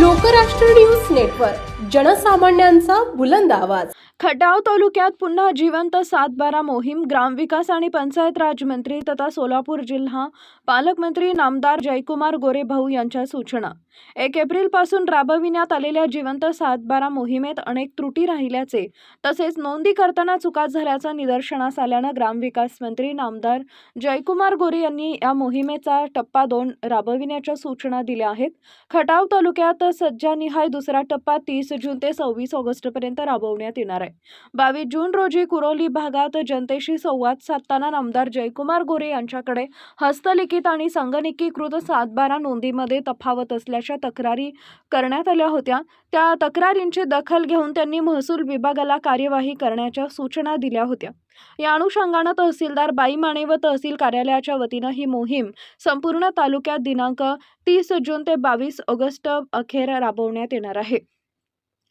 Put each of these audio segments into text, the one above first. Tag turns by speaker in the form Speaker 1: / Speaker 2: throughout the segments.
Speaker 1: Lokrashtra news network. जनसामान्यांचा बुलंद आवाज.
Speaker 2: खटाव तालुक्यात पुन्हा जिवंत सातबारा मोहीम ग्रामविकास आणि पंचायत राज मंत्री तथा सोलापूर जिल्हा पालकमंत्री नामदार जयकुमार गोरे भाऊ यांच्या सूचना. एक एप्रिलपासून राबविण्यात आलेल्या जिवंत सातबारा मोहिमेत अनेक त्रुटी राहिल्याचे तसेच नोंदी करताना चुका झाल्याचं निदर्शनास आल्यानं ग्रामविकास मंत्री नामदार जयकुमार गोरे यांनी या मोहिमेचा टप्पा दोन राबविण्याच्या सूचना दिल्या आहेत. खटाव तालुक्यात सज्जानिहाय दुसरा टप्पा तीस जून ते सव्वीस ऑगस्टपर्यंत राबवण्यात येणार आहे. बावीस जून रोजी कुरोली भागात जनतेशी संवाद साधताना आमदार जयकुमार गोरे यांच्याकडे हस्तलिखित आणि संगणकीकृत सातबारा नोंदीमध्ये तफावत असल्याच्या तक्रारी करण्यात आल्या होत्या. त्या तक्रारींची दखल घेऊन त्यांनी महसूल विभागाला कार्यवाही करण्याच्या सूचना दिल्या होत्या. या अनुषंगानं तहसीलदार बाई माने व तहसील कार्यालयाच्या वतीनं ही मोहीम संपूर्ण तालुक्यात दिनांक तीस जून ते बावीस ऑगस्ट अखेर राबवण्यात येणार आहे.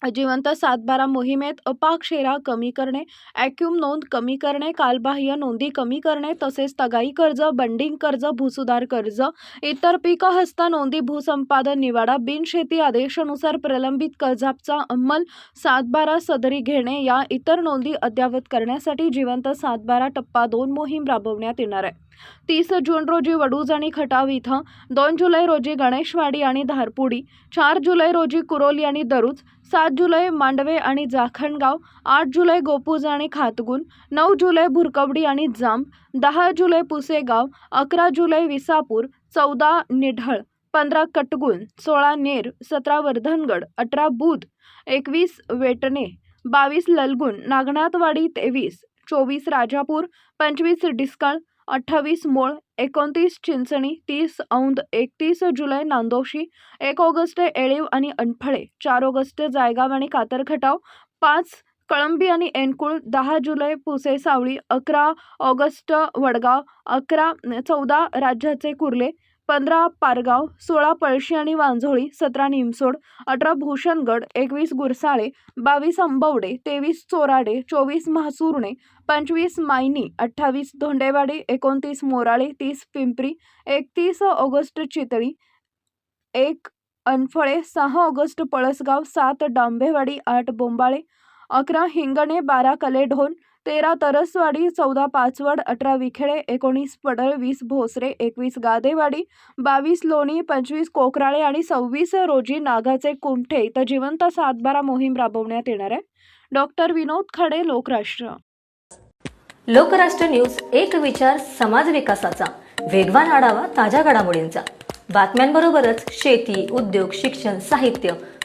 Speaker 2: जिवंत सातबारा मोहिमेत अपाक्षेरा कमी करणे ॲक्युम नोंद कमी करणे कालबाह्य नोंदी कमी करणे तसेच तगाई कर्ज बंडिंग कर्ज भूसुधार कर्ज इतर पीक हस्ता नोंदी भूसंपादन निवाडा बिनशेती आदेशानुसार प्रलंबित कर्जाचा अंमल सातबारा सदरी घेणे या इतर नोंदी अद्ययावत करण्यासाठी जिवंत सातबारा टप्पा दोन मोहीम राबवण्यात येणार आहे. तीस जून रोजी वडूज आणि खटाव इथं दोन जुलै रोजी गणेशवाडी आणि धारपुडी चार जुलै रोजी कुरोली आणि दरुज सात जुलै मांडवे आणि जाखणगाव आठ जुलै गोपूज आणि खातगुण नऊ जुलै भुरकवडी आणि जांब दहा जुलै पुसेगाव अकरा जुलै विसापूर चौदा निढळ पंधरा कटगुण सोळा नेर सतरा वर्धनगड अठरा बुध एकवीस वेटणे बावीस ललगुण नागनाथवाडी तेवीस चोवीस राजापूर पंचवीस डिस्कळ अठ्ठावीस मोळ एकोणतीस चिंचणी तीस औंध एकतीस जुलै नांदोशी एक ऑगस्ट एळीव आणि अनफळे चार ऑगस्ट जायगाव आणि कातरखटाव पाच कळंबी आणि एनकुळ दहा जुलै पुसे सावळी अकरा ऑगस्ट वडगाव अकरा चौदा राज्याचे कुर्ले पंधरा पारगाव सोळा पळशी आणि वांझोळी सतरा निमसोड अठरा भूषणगड एकवीस गुरसाळे बावीस अंबवडे तेवीस चोराडे चोवीस म्हासुर्णे पंचवीस मायनी अठ्ठावीस धोंडेवाडी एकोणतीस मोराळे तीस पिंपरी एकतीस ऑगस्ट चितळी एक अनफळे सहा ऑगस्ट पळसगाव सात डांबेवाडी आठ बोंबाळे अकरा हिंगणे बारा कलेढोण तेरा तरसवाडी चौदा पाचवड अठरा विखेडे एकोणीस पडळ वीस भोसरे एकवीस गादेवाडी बावीस लोणी पंचवीस कोकराळे आणि सव्वीस रोजी नागाचे कुमठे इथं जिवंत सातबारा मोहीम राबवण्यात येणार आहे. डॉक्टर विनोद खडे लोकराष्ट्र.
Speaker 3: लोकराष्ट्र न्यूज एक विचार समाज विकासाचा. वेगवान आढावा ताज्या घडामोडींचा. बातम्यांबरोबरच शेती उद्योग शिक्षण साहित्य